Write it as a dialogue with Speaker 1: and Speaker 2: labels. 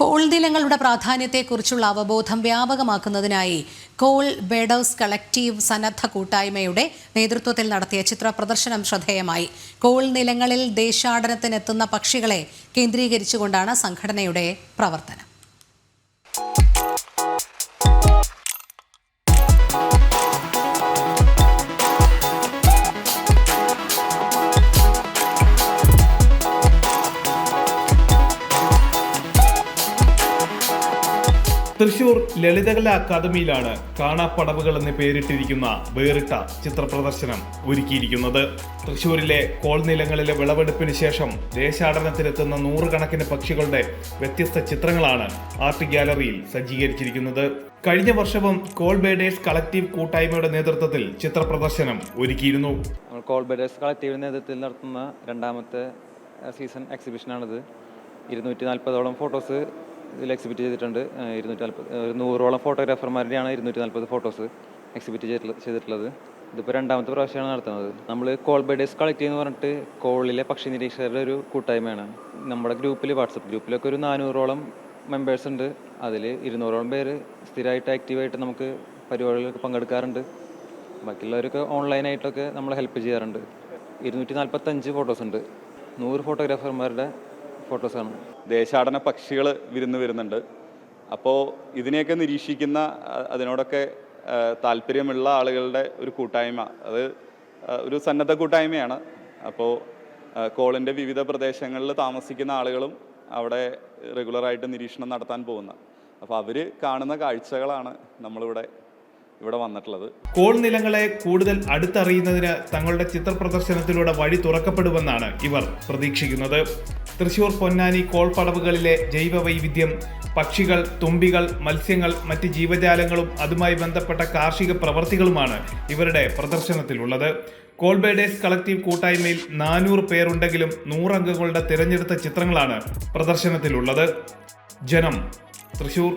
Speaker 1: Call നിലങ്ങളുടെ പ്രാധാന്യത്തെക്കുറിച്ചുള്ള അവബോധം വ്യാപകമാക്കുന്നതിനായി call birders collective സന്നദ്ധ കൂട്ടായ്മയുടെ നേതൃത്വത്തിൽ നടത്തിയ ചിത്ര പ്രദർശനം ശ്രദ്ധേയമായി. കോൾ നിലങ്ങളിൽ ദേശാടനത്തിനെത്തുന്ന പക്ഷികളെ കേന്ദ്രീകരിച്ചുകൊണ്ടാണ് സംഘടനയുടെ പ്രവർത്തനം.
Speaker 2: തൃശൂർ ലളിതകല അക്കാദമിയിലാണ് കാണാപ്പടവുകൾ എന്ന് പേരിട്ടിരിക്കുന്ന വേറിട്ട ചിത്രപ്രദർശനം ഒരുക്കിയിരിക്കുന്നത്. തൃശൂരിലെ കോൾ നിലങ്ങളിലെ വിളവെടുപ്പിന് ശേഷം ദേശാടനത്തിനെത്തുന്ന നൂറുകണക്കിന് പക്ഷികളുടെ വ്യത്യസ്ത ചിത്രങ്ങളാണ് ആർട്ട് ഗ്യാലറിയിൽ സജ്ജീകരിച്ചിരിക്കുന്നത്. കഴിഞ്ഞ വർഷവും കോൾ ബേഡേഴ്സ് കളക്റ്റീവ് കൂട്ടായ്മയുടെ നേതൃത്വത്തിൽ ചിത്രപ്രദർശനം ഒരുക്കിയിരുന്നു.
Speaker 3: കോൾ ബേഡേഴ്സ് കളക്റ്റീവിന്റെ നേതൃത്വത്തിൽ നടത്തുന്ന രണ്ടാമത്തെ സീസൺ എക്സിബിഷനാണിത്. ഇരുന്നൂറ്റി നാൽപ്പതോളം ഫോട്ടോസ് ഇതിൽ എക്സിബിറ്റ് ചെയ്തിട്ടുണ്ട്. ഇരുന്നൂറ്റി നാൽപ്പത് ഒരു നൂറോളം ഫോട്ടോഗ്രാഫർമാരുടെയാണ് ഇരുന്നൂറ്റി നാൽപ്പത് ഫോട്ടോസ് എക്സിബിറ്റ് ചെയ്തിട്ടുള്ള- ചെയ്തിട്ടുള്ളത്. ഇതിപ്പോൾ രണ്ടാമത്തെ പ്രാവശ്യമാണ് നടത്തുന്നത്. നമ്മൾ കോൾ ബേഡേസ് കളക്ട് എന്ന് പറഞ്ഞിട്ട് കോളിലെ പക്ഷി നിരീക്ഷകരുടെ ഒരു കൂട്ടായ്മയാണ്. നമ്മുടെ ഗ്രൂപ്പിൽ വാട്സപ്പ് ഗ്രൂപ്പിലൊക്കെ ഒരു നാനൂറോളം മെമ്പേഴ്സ് ഉണ്ട്. അതിൽ ഇരുന്നൂറോളം പേര് സ്ഥിരമായിട്ട് ആക്റ്റീവായിട്ട് നമുക്ക് പരിപാടികളൊക്കെ പങ്കെടുക്കാറുണ്ട്. ബാക്കിയുള്ളവരൊക്കെ ഓൺലൈനായിട്ടൊക്കെ നമ്മൾ ഹെൽപ്പ് ചെയ്യാറുണ്ട്. ഇരുന്നൂറ്റി നാൽപ്പത്തഞ്ച് ഫോട്ടോസ് ഉണ്ട്. നൂറ് ഫോട്ടോഗ്രാഫർമാരുടെ ഫോട്ടോസാണ്
Speaker 4: ദേശാടന പക്ഷികൾ വിരുന്ന് വരുന്നുണ്ട്. അപ്പോൾ ഇതിനെയൊക്കെ നിരീക്ഷിക്കുന്ന അതിനോടൊക്കെ താല്പര്യമുള്ള ആളുകളുടെ ഒരു കൂട്ടായ്മ. അത് ഒരു സന്നദ്ധ കൂട്ടായ്മയാണ്. അപ്പോൾ കോളിന്റെ വിവിധ പ്രദേശങ്ങളിൽ താമസിക്കുന്ന ആളുകളും അവിടെ റെഗുലറായിട്ട് നിരീക്ഷണം നടത്താൻ പോകുന്ന. അപ്പോൾ അവർ കാണുന്ന കാഴ്ചകളാണ് നമ്മളിവിടെ ഇവിടെ വന്നിട്ടുള്ളത്.
Speaker 2: കോൾ നിലങ്ങളെ കൂടുതൽ അടുത്തറിയുന്നതിന് തങ്ങളുടെ ചിത്രപ്രദർശനത്തിലൂടെ വഴി തുറക്കപ്പെടുമെന്നാണ് ഇവർ പ്രതീക്ഷിക്കുന്നത്. തൃശൂർ പൊന്നാനി കോൾ പടവുകളിലെ ജൈവ വൈവിധ്യം പക്ഷികൾ തുമ്പികൾ മത്സ്യങ്ങൾ മറ്റ് ജീവജാലങ്ങളും അതുമായി ബന്ധപ്പെട്ട കാർഷിക പ്രവർത്തികളുമാണ് ഇവരുടെ പ്രദർശനത്തിലുള്ളത്. കോൾബേഡേഴ്സ് കളക്റ്റീവ് കൂട്ടായ്മയിൽ നാനൂറ് പേരുണ്ടെങ്കിലും നൂറംഗങ്ങളുടെ തിരഞ്ഞെടുത്ത ചിത്രങ്ങളാണ് പ്രദർശനത്തിലുള്ളത്. ജനം തൃശൂർ